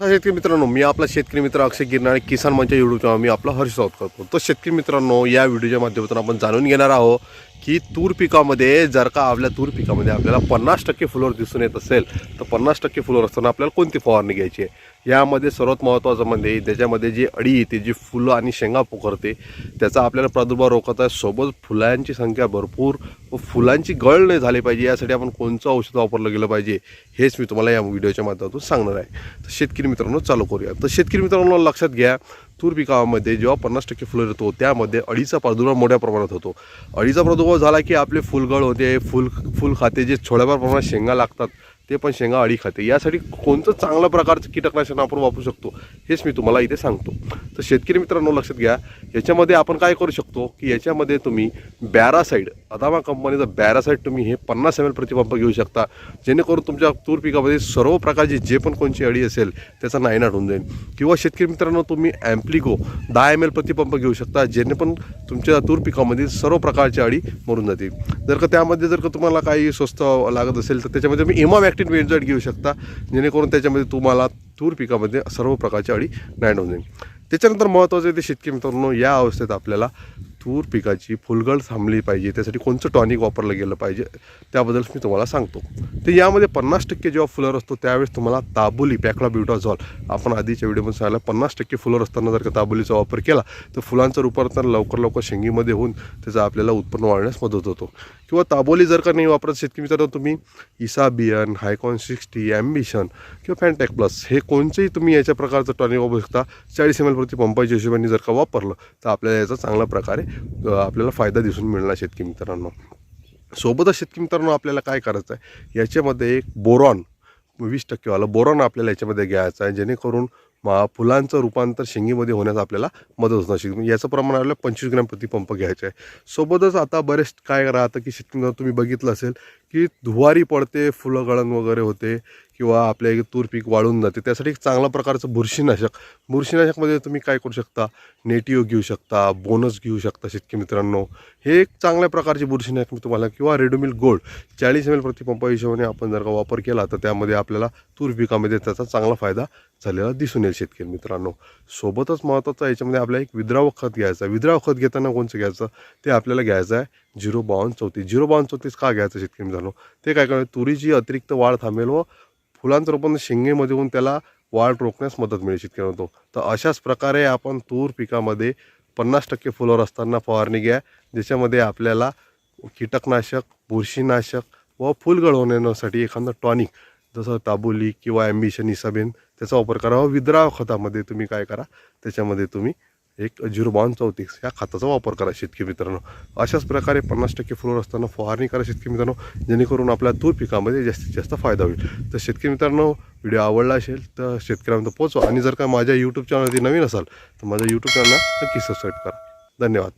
असा शेतकरी मित्रांनो मी आपला शेतकरी मित्र अक्षय गिरणार आणि किसान मंच युट्यूब चॅनल मी आपला हर्ष सावत करतो. तर शेतकरी मित्रांनो या व्हिडिओच्या माध्यमातून आपण जाणून घेणार आहोत की तूर पिकामध्ये जर का आपल्या तूर पिकामध्ये आपल्याला पन्नास टक्के फुलोर दिसून येत असेल तर पन्नास टक्के फुलोर असताना आपल्याला कोणती फवारणी घ्यायची आहे? यामध्ये सर्वात महत्त्वाचं म्हणजे त्याच्यामध्ये जी अडी येते जी फुलं आणि शेंगा पोखरते त्याचा आपल्याला प्रादुर्भाव रोखत आहे. सोबत फुलांची संख्या भरपूर व फुलांची गळ नाही झाली पाहिजे यासाठी आपण कोणतं औषध वापरलं गेलं पाहिजे हेच मी तुम्हाला या व्हिडिओच्या माध्यमातून सांगणार आहे. तर शेतकरी मित्रांनो चालू करूया. तर शेतकरी मित्रांनो लक्षात घ्या तूर पिकामध्ये जेव्हा पन्नास टक्के फुलं येतो त्यामध्ये अळीचा प्रादुर्भाव मोठ्या प्रमाणात होतो. अळीचा प्रादुर्भाव झाला की आपले फुलगळ होते फुल फुल खाते जे थोड्याफार प्रमाणात शेंगा लागतात ते पण शेंगा अळी खाते. यासाठी कोणतं चांगलं प्रकारचं कीटकनाशक आपण वापरू शकतो हेच मी तुम्हाला इथे सांगतो. तर शेतकरी मित्रांनो लक्षात घ्या याच्यामध्ये आपण काय करू शकतो की याच्यामध्ये तुम्ही बॅरासाईड अदामा कंपनीचं बॅरासाईड तुम्ही हे पन्नास एम एल प्रतिपंप घेऊ शकता जेणेकरून तुमच्या तूर पिकामध्ये सर्व प्रकारची जे पण कोणची अळी असेल त्याचा नायनाट होऊन जाईल. किंवा शेतकरी मित्रांनो तुम्ही ॲम्प्लिको दहा एम एल प्रतिपंप घेऊ शकता जेणे पण तुमच्या तूर पिकामध्ये सर्व प्रकारची अळी मरून जातील. जर का त्यामध्ये जर का तुम्हाला काही स्वस्त लागत असेल तर त्याच्यामध्ये तुम्ही इमावॅक्टिन बेन्झाईट घेऊ शकता. जेणेकरून त्याच्यामध्ये तुम्हाला तूर पिकामध्ये सर्व प्रकारची अळी नायनाट होऊन जाईल. त्याच्यानंतर महत्त्वाचं आहे ते शेतकरी मित्रांनो या अवस्थेत आपल्याला तूर पिकाची फुलगळ थांबली पाहिजे. त्यासाठी कोणतं टॉनिक वापरलं गेलं पाहिजे त्याबद्दल मी तुम्हाला सांगतो. तर यामध्ये पन्नास टक्के जेव्हा फुलर असतो त्यावेळेस तुम्हाला ताबुली पॅकला ब्युटाझॉल आपण आधीच्या व्हिडिओमध्ये सांगितलं पन्नास टक्के फुलर असताना जर का ताबुलीचा वापर केला तर फुलांचं रूपांतर लवकर लवकर शेंगीमध्ये होऊन त्याचं आपल्याला उत्पन्न वाढण्यास मदत होतो. किंवा ताबोली जर का नाही वापरत शेतकरी मित्रांनो तुम्ही इसाबियन हायकॉन सिक्स्टी ॲम्बिशन किंवा फॅन्टॅक प्लस हे कोणचंही तुम्ही याच्या प्रकारचं टॉनिक वापरू शकता. चाळीस एम एलवरती पंपाच्या हिशोबाने जर का वापरलं तर आपल्याला याचा चांगल्या प्रकारे आपल्याला फायदा दिसून मिळणार शेतकरी मित्रांनो. सोबतच शेतकरी मित्रांनो आपल्याला काय करायचं आहे? याच्यामध्ये एक बोरॉन वीस टक्केवाला बोरॉन आपल्याला याच्यामध्ये घ्यायचं आहे. जेणेकरून फुलांचं रूपांतर शेंगीमध्ये होण्यास आपल्याला मदत होणार शेतकरी याचं प्रमाण आपल्याला पंचवीस ग्रॅम प्रति पंप घ्यायचं आहे. सोबतच आता बरेच काय राहतं की शेतकऱ्यांना तुम्ही बघितलं असेल की धुवारी पडते फुलं गळण वगैरे होते किंवा आपल्या इथे तूर पीक वाळून जाते. त्यासाठी एक चांगल्या प्रकारचं बुरशीनाशक. बुरशीनाशकमध्ये तुम्ही काय करू शकता? नेटिओ घेऊ शकता बोनस घेऊ शकता शेतकरी मित्रांनो. हे एक चांगल्या प्रकारचे बुरशीनाशक मी तुम्हाला किंवा रेडोमिल गोल्ड चाळीस एम एल प्रतिपंप हिशोबाने आपण जर का वापर केला तर त्यामध्ये आपल्याला तूर पिकामध्ये त्याचा चांगला फायदा झालेला दिसून येईल शेतकरी मित्रांनो. सोबतच महत्त्वाचं याच्यामध्ये आपल्याला एक विद्राव खत घ्यायचं आहे. विद्राव खत घेताना कोणचं घ्यायचं? ते आपल्याला घ्यायचं आहे. झिरो बावन्न चौतीस. झिरो बावन्न चौतीस का घ्यायचं शेतकरी मित्रांनो? ते काय करणार? तुरीची अतिरिक्त वाढ थांबेल व फुलांचं रोपण शेंगेमध्ये होऊन त्याला वाढ रोखण्यास मदत मिळेल शेतकऱ्यांना तो तर अशाच प्रकारे आपण तूर पिकामध्ये पन्नास टक्के फुलावर असताना फवारणी घ्या. ज्याच्यामध्ये आपल्याला कीटकनाशक बुरशीनाशक व फुलगळ होण्यासाठी एखादं टॉनिक जसं ताबोली किंवा ॲम्बिशन इसाबेन त्याचा वापर करा व विद्राव खतामध्ये तुम्ही काय करा? त्याच्यामध्ये तुम्ही एक झिरो बावन्न चौतीस या खताचा वापर करा शेतकी मित्रांनो. अशाच प्रकारे पन्नास टक्के फुलवर असताना फवारणी करा शेतकी मित्रांनो. जेणेकरून आपल्या तूर पिकामध्ये जास्तीत जास्त फायदा होईल. तर शेतकरी मित्रांनो व्हिडिओ आवडला असेल तर शेतकऱ्यांपर्यंत पोहोचवा. आणि जर का माझ्या यूट्यूब चॅनलवरती नवीन असाल तर माझ्या यूट्यूब चॅनलला नक्की सबस्क्राईब करा. धन्यवाद.